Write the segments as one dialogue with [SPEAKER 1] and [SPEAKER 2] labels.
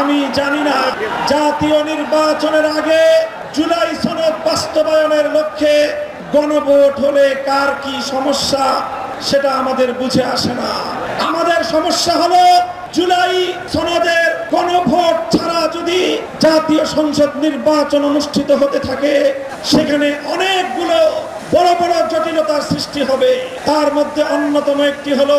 [SPEAKER 1] আমি জানি না। জাতীয় নির্বাচনের আগে জুলাই সনদ বাস্তবায়নের লক্ষ্যে গণভোট হলে কার কি সমস্যা, সেটা আমাদের বুঝে আসে না। আমাদের সমস্যা হলো জুলাই সনদের গণভোট ছাড়া যদি জাতীয় সংসদ নির্বাচন অনুষ্ঠিত হতে থাকে, সেখানে অনেকগুলো বড় বড় জটিলতার সৃষ্টি হবে। তার মধ্যে অন্যতম একটি হলো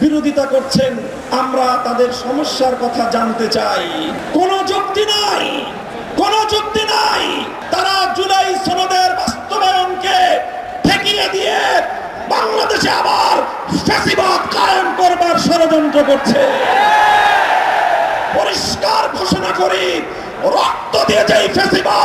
[SPEAKER 1] বিরোধিতা করছেন, আমরা তাদের সমস্যার কথা জানতে চাই। কোনো যুক্তি নাই, কোনো যুক্তি নাই। তারা জুলাই সনদের বাস্তবায়নকে ঠেকিয়ে দিয়ে বাংলাদেশে আবার ফ্যাসিবাদ কায়েম করবার ষড়যন্ত্র করছে। পরিষ্কার ঘোষণা করি, রক্ত দিয়ে যেই ফেসিবাদ